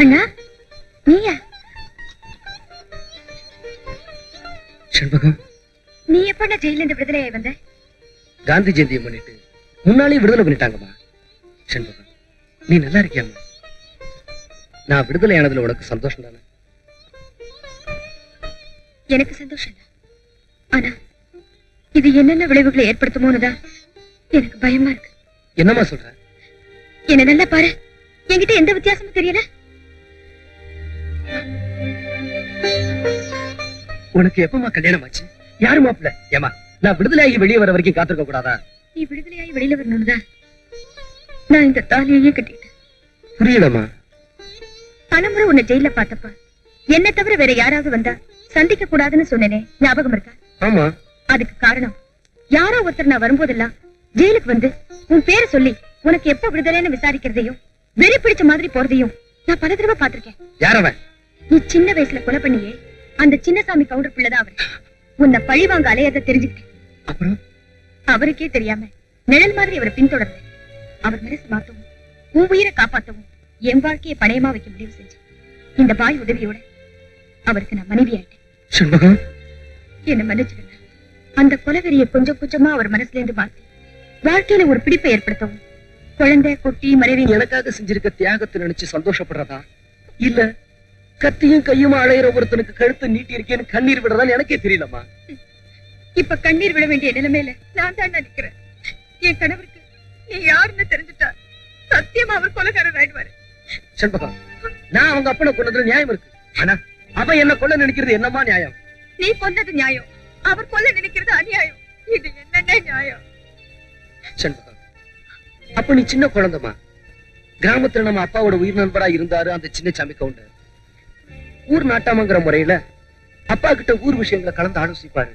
அண்ணா நீயா? செண்பகம் நீ எப்ப ஜெயில இருந்து விடுதலையாய் வந்த? காந்தி ஜெயந்தியை முன்னிட்டு முன்னாலே விடுதலை பண்ணிட்டாங்கம்மா. செண்பகம் நீ நல்லா இருக்கியாம்மா. நான் விடுதலை ஆனதுல உனக்கு சந்தோஷம் தானே? எனக்கு சந்தோஷம் ஆனா இது என்னென்ன விளைவுகளை ஏற்படுத்துமோன்னு தான் எனக்கு பயமா இருக்கு. என்னம்மா சொல்ற? என்ன நல்லா பாரு. என்கிட்ட எந்த வித்தியாசமும் தெரியல. உனக்கு எப்பமா கல்யாணம் ஆச்சு யாரு மாப்பிள்ள? ஏமா நான் விடுதலை ஆகி வெளியே வர வரைக்கும் காத்திருக்க கூடாதா? நீ விடுதலையாய் வெளியில வரணும்னு தான். நான் இந்த தாலியையே கட்டிக்கிட்டேன் புரியலம்மா. பலமுறை உன்னை ஜெயில பார்த்தப்ப. என்ன தவிர வேற யாராவது வந்தா சந்திக்க கூடாதுன்னு சொன்னேனே. ஞாபகம் இருக்கா? ஆமா. அதுக்கு காரணம் யாரோ ஒருத்தர் நான் வரும்போதெல்லாம் ஜெயிலுக்கு வந்து உன் பேரை சொல்லி உனக்கு எப்ப விடுதலைன்னு விசாரிக்கிறதையும் வெறி பிடிச்ச மாதிரி போறதையும் நான் பல தடவை பார்த்திருக்கேன். யாரவன் நீ சின்ன வயசுல கொலை பண்ணியே அந்த சின்னசாமி கவுண்டர் பிள்ளைதான் அவர். உன்னை பழி வாங்க அலையத தெரிஞ்சுக்கிட்டேன். அப்புறம்? அவருக்கே தெரியாம நிழல் மாதிரி அவரை பின்தொடர்ந்தேன். அவர் மனசு மாத்தவும் உன் உயிரை காப்பாத்தவும் என் வாழ்க்கையை பணயமா வைக்க முடிவு செஞ்சேன். இந்த பாய் உதவியோட அவருக்கு நான் மனைவி ஆயிட்டேன் என்ன மன்னிச்சிடுங்க. அந்த கொலவெறியை கொஞ்சம் கொஞ்சமா அவர் மனசுல இருந்து மாத்தி வாழ்க்கையில ஒரு பிடிப்பை ஏற்படுத்தவும் குழந்தை குட்டி மனைவி எனக்காக செஞ்சிருக்க தியாகத்தை நினைச்சு சந்தோஷப்படுறதா? இல்ல கத்தியும் கையுமா அழையிற ஒருத்தனுக்கு கழுத்து நீட்டி இருக்கேன்னு கண்ணீர் விடுறதான்னு எனக்கே தெரியலம்மா. இப்ப கண்ணீர் விட வேண்டிய நிலைமையில நான் தான் நினைக்கிறேன் என் கணவருக்கு நீ யாருன்னு தெரிஞ்சுட்டா சத்தியமா அவர் கொலைகாரர் ஆயிடுவாரு. செண்பகம் நான் அவங்க அப்பனை கொன்னதுல நியாயம் இருக்கு. ஆனா அவன் என்ன கொல்ல நினைக்கிறது என்னமா நியாயம்? நீ கொன்னது நியாயம். அவர் கொல்ல நினைக்கிறது அநியாயம். இது என்னென்ன நியாயம். செண்பகம் அப்ப நீ சின்ன குழந்தைமா கிராமத்துல நம்ம அப்பாவோட உயிர் நண்பரா இருந்தாரு அந்த சின்ன சாமி கவுண்டர். ஊர் நாட்டாமங்கிற முறையில அப்பா கிட்ட ஊர் விஷயங்களை கலந்து ஆலோசிப்பாரு.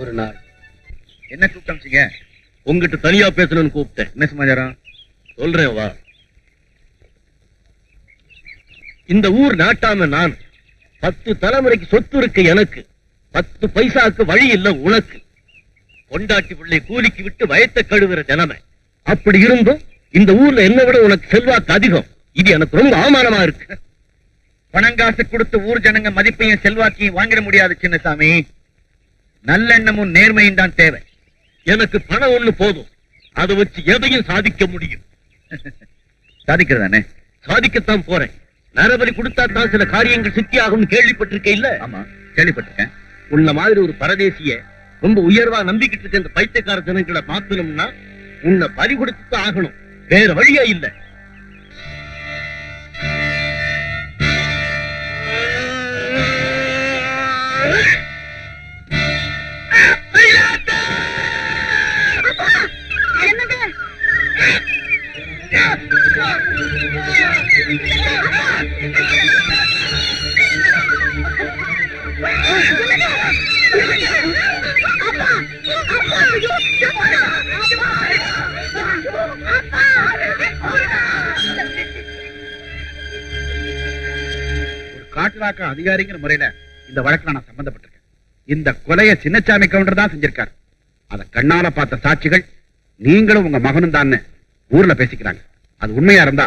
ஒரு நாள் என்ன கூப்பிட்டீங்க உங்ககிட்ட தனியா பேசணும்னு கூப்பிட்டேன். என்ன சமாச்சாரம்? சொல்றேன் வா. இந்த ஊர் நாட்டாம நான் பத்து தலைமுறைக்கு சொத்து இருக்கு எனக்கு. பத்து பைசாக்கு வழி இல்ல உனக்கு. கொண்டாட்டி பிள்ளை கூலிக்கு விட்டு வயத்த கழுவுற ஜனமே அப்படி இருந்தும் இந்த ஊர்ல என்ன விட உனக்கு செல்வாக்கு அதிகம். இது எனக்கு ரொம்ப அவமானமா இருக்கு. பணங்காசு கொடுத்து ஊர் ஜனங்க மதிப்பையும் செல்வாக்கையும் வாங்கிட முடியாது சின்னசாமி. நல்லெண்ணமும் நேர்மையும் தான் தேவை. எனக்கு பணம் ஒண்ணு போதும். அதை வச்சு எதையும் சாதிக்க முடியும். சாதிக்கிறதானே? சாதிக்கத்தான் போறேன். நரபலி கொடுத்தா தான் சில காரியங்கள் சித்தி ஆகும்னு கேள்விப்பட்டிருக்கேன் இல்ல? ஆமா கேள்விப்பட்டிருக்கேன். உன்ன மாதிரி ஒரு பரதேசிய ரொம்ப உயர்வா நம்பிக்கிட்டு இருக்க இந்த பைத்தியக்கார ஜனங்களை மாத்தணும்னா உன்னை பறி கொடுத்து ஆகணும். வேற வழியா இல்ல. ஒரு அதிகாரிங்கிற முறையில இந்த வழக்கில் நான் சம்பந்தப்பட்டிருக்கேன். இந்த கொலையை சின்னச்சாமி கவுண்டர் தான் செஞ்சிருக்காரு. அதை கண்ணால பார்த்த சாட்சிகள் நீங்களும் உங்க மகனும் தான் ஊர்ல பேசிக்கிறாங்க. அது உண்மையா இருந்தா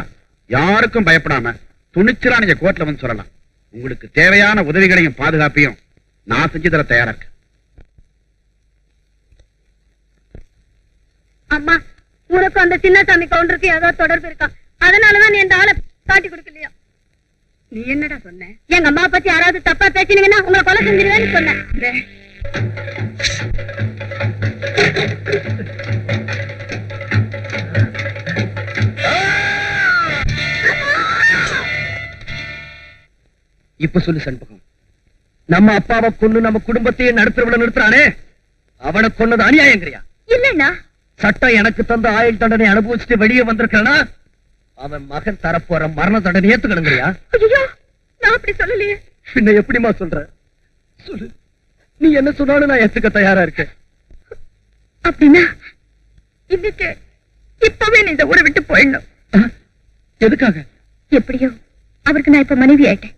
யாருக்கும் பயப்படாம துணிச்சலா நீங்க கோர்ட்ல வந்து சொல்லலாம். உங்களுக்கு தேவையான உதவிகளையும் பாதுகாப்பையும் நான் செஞ்சு தர தயாரா இருக்கேன் அம்மா உனக்கு அந்த சின்னசாமி கவுண்டருக்கு ஏதோ தொடர்பு இருக்கா? அதனாலதான் நீ இந்த ஆளை காட்டி கொடுக்கலையா? நீ என்னடா சொன்ன? எங்க அம்மா பத்தி யாராவது தப்பா பேசினீங்கன்னா உங்களை கொலை செஞ்சிருவேன்னு சொன்னேன். இப்ப சொல்லு சண்பகம் நம்ம அப்பாவை கொன்னு நம்ம குடும்பத்தையே நடுத்தரவுல நிறுத்துறானே? அவனை கொன்னது அநியாயங்கிறியா? இல்லைண்ணா. சட்டம் எனக்கு தந்த ஆயுள் தண்டனை அனுபவிச்சுட்டு வெளியே வந்திருக்கானா அவன் மகன் தரப்போற மரண தண்டனை ஏத்துக்கணுங்கிறியா? ஐயோ நான் அப்படி சொல்லலையே. பின்ன எப்படிம்மா சொல்ற? சொல்லு. நீ என்ன சொன்னாலும் நான் ஏத்துக்க தயாரா இருக்கேன். அப்படின்னா இன்னைக்கு இப்பவே நீ இந்த ஊரை விட்டு போயிடணும். எதுக்காக? எப்படியோ அவருக்கு நான் இப்ப மனைவி ஆயிட்டேன்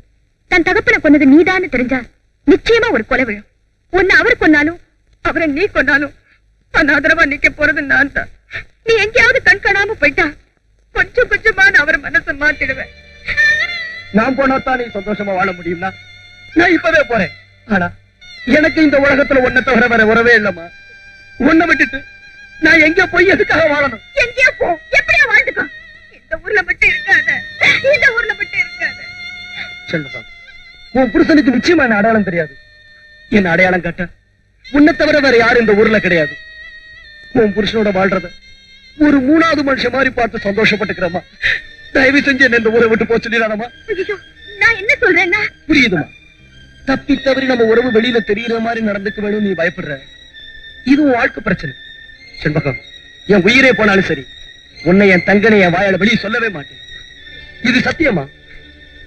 தன் தகப்பனை கொன்னது நீதான்னு தெரிஞ்சா நிச்சயமா ஒரு கொலை விழும். உன்னை அவர் கொன்னாலும் அவரை நீ கொன்னாலும் அனாதரவா நிக்க போறது நான் தான். நீ எங்கேயாவது கண் காணாம போயிட்டா கொஞ்சம் கொஞ்சமா நான் அவர் மனசை மாத்திடுவேன். நான் போனா தான் நீ சந்தோஷமா வாழ முடியும்னா? நான் இப்பவே போறேன். ஆனா எனக்கு இந்த உலகத்துல ஒன்ன தவிர வேற உறவே இல்லம்மா. உன்னை விட்டுட்டு நான் எங்க போய் எதுக்காக வாழணும்? எங்கேயோ போ. எப்படியா வாழ்ந்துக்கோ? இந்த ஊர்ல மட்டும் இருக்காத. இந்த ஊர்ல மட்டும் இருக்காத. செல்வகம் உன் புருஷனுக்கு நிச்சயமா என்ன அடையாளம் தெரியாது. என்ன அடையாளம் காட்ட உன்னை தவிர வேற யாரும் இந்த ஊர்ல கிடையாது. உன் புருஷனோட வாழ்றத ஒரு மூணாவது மனுஷன் மாதிரி பார்த்து சந்தோஷப்பட்டுக்கிறமா தயவு செஞ்சு என்ன இந்த ஊரை விட்டு ஐயோ நான் என்ன சொல்றேன்னா? புரியுதுமா தப்பி தவறி நம்ம உறவு வெளியில தெரியற மாதிரி நடந்துக்க வேணும் நீ பயப்படுற. இது வாழ்க்கை பிரச்சனை. செண்பகம் என் உயிரே போனாலும் சரி உன்னை என் தங்கனை என் வாயால வெளியே சொல்லவே மாட்டேன். இது சத்தியமா?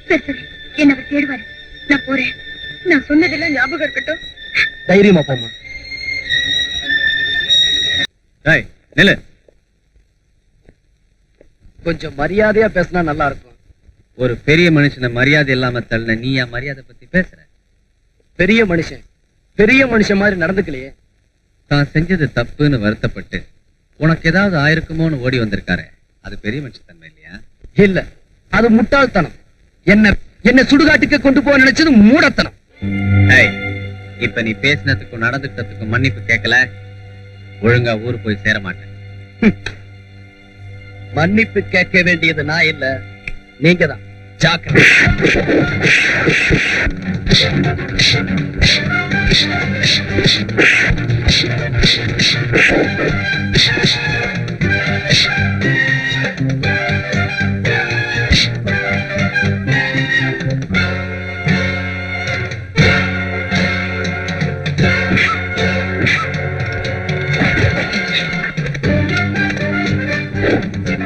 சரி சரி. என்ன தேடுவாரு. நான் போறேன். நான் சொன்னதெல்லாம் ஞாபகம் இருக்கட்டும். தைரியமா போமா டேய் நில்லு. கொஞ்சம் மரியாதையா பேசினா நல்லா இருக்கும். ஒரு பெரிய மனுஷனை மரியாதை இல்லாம தள்ளின நீ என் மரியாதை பத்தி பேசுற? பெரிய மனுஷன். பெரிய மனுஷன் மாதிரி நடந்துக்கலையே. தான் செஞ்சது தப்புன்னு வருத்தப்பட்டு உனக்கு ஏதாவது ஆயிருக்குமோன்னு ஓடி வந்திருக்காரு. அது பெரிய மனுஷத்தன்மை இல்லையா? இல்ல அது முட்டாள்தனம். என்ன என்ன சுடுகாட்டுக்கு கொண்டு போக நினைச்சது மூடத்தனம். இப்ப நீ பேசினதுக்கும் நடந்துக்கிட்டதுக்கும் மன்னிப்பு கேட்கல? ஒழுங்கா ஊரு போய் சேர மாட்டேன். மன்னிப்பு கேட்க வேண்டியது நான் இல்ல நீங்க தான். ஜாக்கிரதை.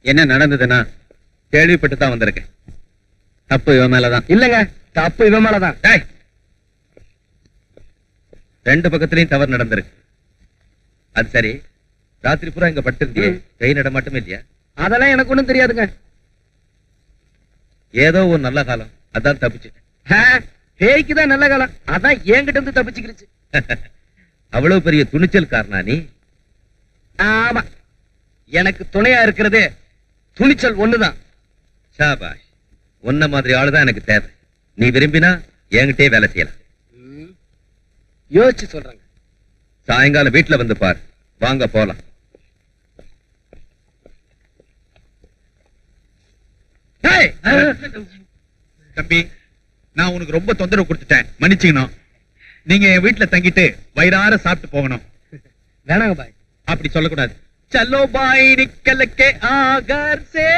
என்ன நடந்ததுன்னா கேள்விப்பட்டு தான் வந்திருக்கேன். தப்பு இவன் மேலதான். இல்லங்க தப்பு இவன் மேலதான். ரெண்டு பக்கத்துலயும் தவறு நடந்திருக்கு. அது சரி. ராத்திரி பூரா இங்க பட்டிருந்தியே. கை நடமாட்டமே இல்லையா? அதெல்லாம் எனக்கு ஒண்ணும் தெரியாதுங்க. ஏதோ ஒரு நல்ல காலம். அதான் தப்பிச்சுட்டேன். பேய்க்கு தான் நல்ல காலம். அதான் என்கிட்ட இருந்து தப்பிச்சுக்கிருச்சு. அவ்வளவு பெரிய துணிச்சல் காரணா நீ? ஆமா. எனக்கு துணையா இருக்கிறதே துணிச்சல் ஒண்ணுதான். ஷாபாஷ் உன்ன மாதிரி ஆளுதான் எனக்கு தேவை. நீ விரும்பினா என்கிட்டயே வேலை செய்யலாம். யோசிச்சு சொல்றேங்க. சாயங்காலம் வீட்டுல வந்து பார். வாங்க போலாம். தம்பி நான் உனக்கு ரொம்ப தொந்தரவு கொடுத்துட்டேன். மன்னிச்சுக்கணும். நீங்க என் வீட்டுல தங்கிட்டு வயிறார சாப்பிட்டு போகணும். வேணாங்க பாய். அப்படி சொல்லக்கூடாது. சலோ பாய் நிக்கலக்கே ஆகர் சே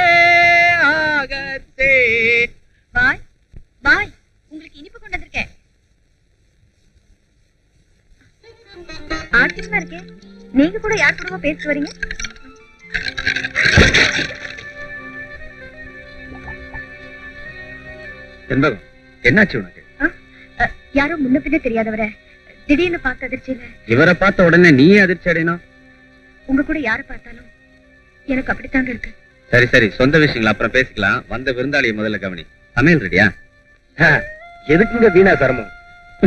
ஆகர் சே. பாய் பாய் உங்களுக்கு இனிப்பு கொண்டு வந்திருக்கேன். ஆச்சரியமா இருக்கே. நீங்க கூட யார் கூடவா பேசிட்டு வரீங்க? செண்பகம் என்னாச்சு உனக்கு? யாரோ முன்ன பின்ன தெரியாதவரை திடீர்னு பார்த்த அதிர்ச்சியில. இவரை பார்த்த உடனே நீ அதிர்ச்சி அடையணும். உங்க கூட யாரை பார்த்தாலும் எனக்கு அப்படித்தாங்க இருக்கு. சரி சரி சொந்த விஷயங்கள் அப்புறம் பேசிக்கலாம். வந்த விருந்தாளியை முதல்ல கவனி. சமையல் ரெடியா? எதுக்குங்க வீணா சிரமம்?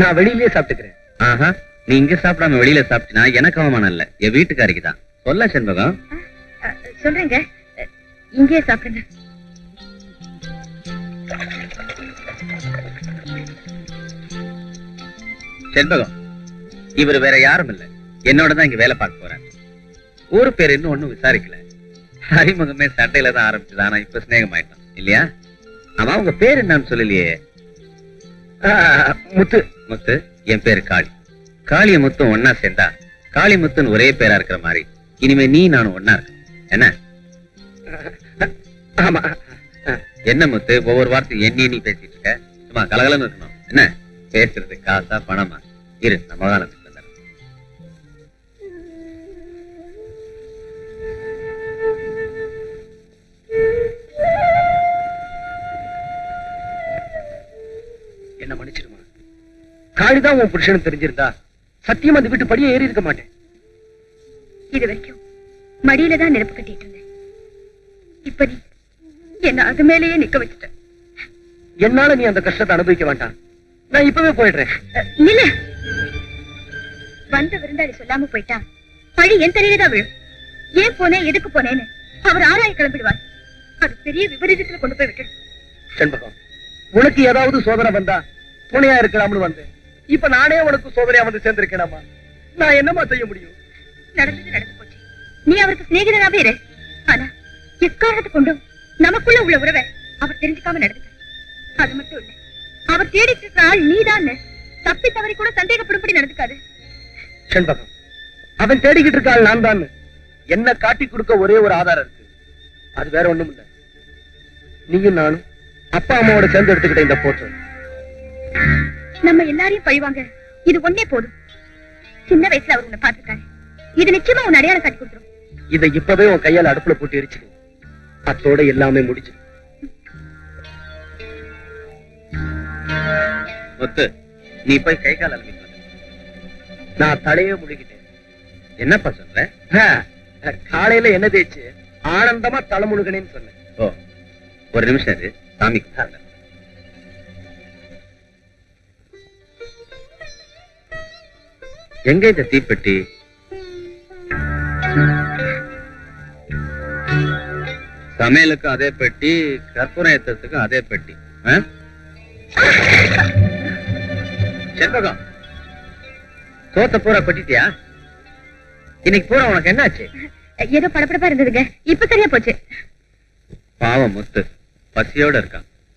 நான் வெளியிலேயே சாப்பிட்டுக்கிறேன். ஆஹா. நீ இங்க சாப்பிடாம வெளியில சாப்பிட்டினா எனக்கு அவமானம் இல்ல. என் வீட்டுக்காரிக்கு தான். சொல்ல செண்பகம். சொல்றேங்க. இங்கேயே சாப்பிடுங்க. செண்பகம். இவர் வேற யாரும் இல்ல. என்னோட தான் இங்க வேலை பார்க்க போறாரு. ஊரு பேர் இன்னும் ஒண்ணும் விசாரிக்கல. அறிமுகமே சண்டையில தான் ஆரம்பிச்சது. ஆனா இப்ப சிநேகம் ஆயிட்டோம் இல்லையா? ஆமா உங்க பேர் என்னன்னு சொல்லலையே. முத்து. முத்து என் பேரு காளி. காளிய முத்தும் ஒன்னா சேர்ந்தா காளி முத்துன்னு ஒரே பேரா இருக்கிற மாதிரி. இனிமே நீ நானும் ஒன்னா இருக்கோம் என்ன? ஆமா. என்ன முத்து ஒவ்வொரு வார்த்தையும் எண்ணி எண்ணி பேசிட்டு இருக்க? சும்மா கலகலன்னு இருக்கணும். என்ன? பேசுறது காசா பணமா? இரு காலம் என்ன மன்னிச்சிடுமா? காளிதான் உன் புருஷனுக்கு தெரிஞ்சிருந்தா சத்தியம் அந்த வீட்டு படியே ஏறி இருக்க மாட்டேன். இது வரைக்கும் மடியில தான் நெருப்பு கட்டிட்டு இருந்தேன். இப்ப நீ என்ன அது மேலேயே நிக்க வச்சுட்ட என்னால நீ அந்த கஷ்டத்தை அனுபவிக்க வேண்டாம். நான் இப்பவே போயிடுறேன். அ, நில்லு. வந்த விருந்தாளி சொல்லாம போயிட்டா பழி என் தலையில தான் விழும். ஏன் போனேன் எதுக்கு போனேன்னு அவர் ஆராய கிளம்பிடுவார். அது பெரிய விபரீதத்துல கொண்டு போய் விட்டு செண்பகம் உனக்கு ஏதாவது சோதனை வந்தா துணையா இருக்கலாம்னு வந்தேன். இப்ப நானே உனக்கு சோதனையா வந்து சேர்ந்திருக்கேனாமா நான் என்னமா செய்ய முடியும்? நடந்தது நடந்து போச்சு. நீ அவருக்கு சிநேகிதனாவே இரு. ஆனா எக்காரணத்தை கொண்டும் நமக்குள்ள உள்ள உறவை அவர் தெரிஞ்சுக்காம நடந்துக்க அது மட்டும் இல்ல அவர் தேடிட்டு இருக்கிற ஆள் நீதான். தப்பி தவறி கூட சந்தேகப்படும்படி நடந்துக்காது. செண்பகம். அவன் தேடிக்கிட்டு இருக்காள் நான் தான். என்ன காட்டி கொடுக்க ஒரே ஒரு ஆதாரம் இருக்கு. அது வேற ஒண்ணும் இல்ல நீயும் நானும் அப்பா அம்மாவோட சேர்ந்து எடுத்துக்கிட்ட இந்த போட்டோ நம்ம எல்லாரையும் பழிவாங்க. இது ஒண்ணே போதும். சின்ன வயசுல அவர் உன்னை பார்த்திருக்காரு இது நிச்சயமா உன் அடையாளம் காட்டி கொடுத்துரும். இதை இப்பவே உன் கையால அடுப்புல போட்டு எரிச்சிடு. அத்தோட எல்லாமே முடிச்சு முத்து நீ போய் கை கால் நான் தலையே முழுகிட்டேன். என்னப்பா சொல்ற? ஆ, காலையில என்ன தேய்ச்சு ஆனந்தமா தலை முழுகனேன்னு சொன்னேன். ஓ ஒரு நிமிஷம் இரு. சாமி கூப்பிடுறேன். எங்க இந்த தீப்பெட்டி? சமையலுக்கும் அதே பெட்டி கற்பூரம் அதே பெட்டி? செண்பகம். சோத்த பூரா கொட்டிட்டியா? இன்னைக்கு பூரா உனக்கு என்னாச்சு? ஏதோ படபடப்பா இருந்ததுங்க. இப்ப சரியா போச்சு. பாவம் முத்து. பசியோட இருக்கான்.